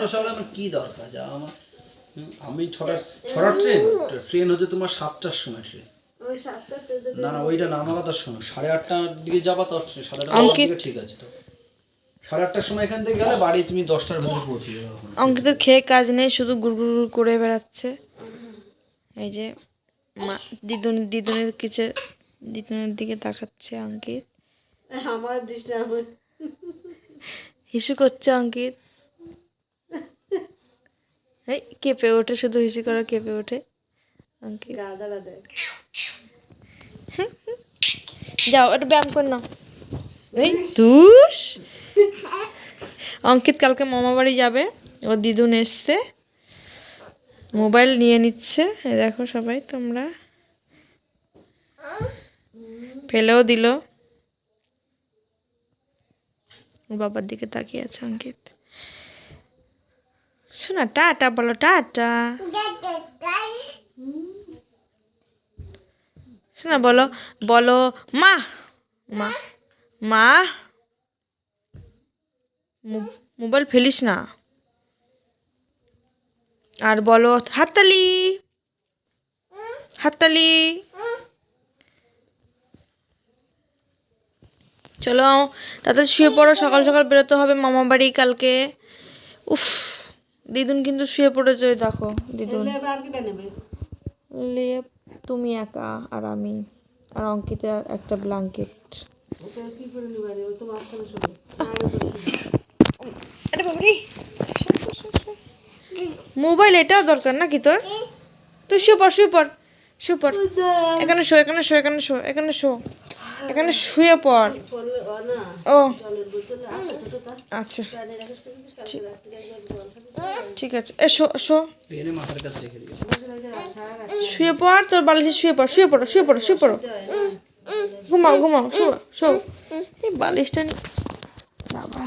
ছটা সকালে আমার কি দরকার? যা আমার। আমি ছটা ছটা ট্রেন? ট্রেন হচ্ছে তোমার সাতটার সময় ট্রেন না না ওইটা না আমার কথা শোনো। সাড়ে আটটার দিকে যাবা তো সাড়ে আটটার ঠিক আছে তো। সাড়ে আটটার সময় এখান থেকে গেলে বাড়ি তুমি দশটার মধ্যে পৌঁছে যাবে। অঙ্কিতের খেয়ে কাজ নেই শুধু গুড় গুড় গুড় করে বেড়াচ্ছে। এই যে মা দিদুন দিদুনের কিছু দিদুনের দিকে তাকাচ্ছে অঙ্কিত। আমার। হিসু করছে অঙ্কিত। এই কেঁপে ওঠে শুধু হিসি করে কেঁপে ওঠে। যাও একটু ব্যায়াম কর না এই তুস অঙ্কিত কালকে মামা বাড়ি যাবে ও দিদুন এসছে। মোবাইল নিয়ে নিচ্ছে। দেখো সবাই তোমরা। ফেলেও দিল। বাবার দিকে তাকিয়ে আছে অঙ্কিত। শোনা, টাটা বলো, টাটা। শোনা, বলো বলো, মা মা মা মোবাইল ফেলিস না। আর বলো, হাততালি হাততালি। চলো তাদের শুয়ে পড়ো, সকাল সকাল বেরোতে হবে মামা বাড়ি কালকে। উফ। দিদুন কিন্তু শুয়ে পড়েছে ওই দেখো দিদুন। লিয়ে তুমি একা আর আমি আর অঙ্কিতার একটা ব্ল্যাঙ্কেট মোবাইল এটাও দরকার নাকি তোর? তুই শুয়ে পড় শুয়ে এখানে শো এখানে শো এখানে শো এখানে শো। এখানে শুয়ে পড়। ও আচ্ছা। ঠিক। আছে। এ শো শো। শুয়ে পড় তোর বালিশে শুয়ে পড় শুয়ে পড়ো শুয়ে পড়ো শুয়ে পড়ো। ঘুমাও ঘুমাও শো শো এই বালিশটা বাবা।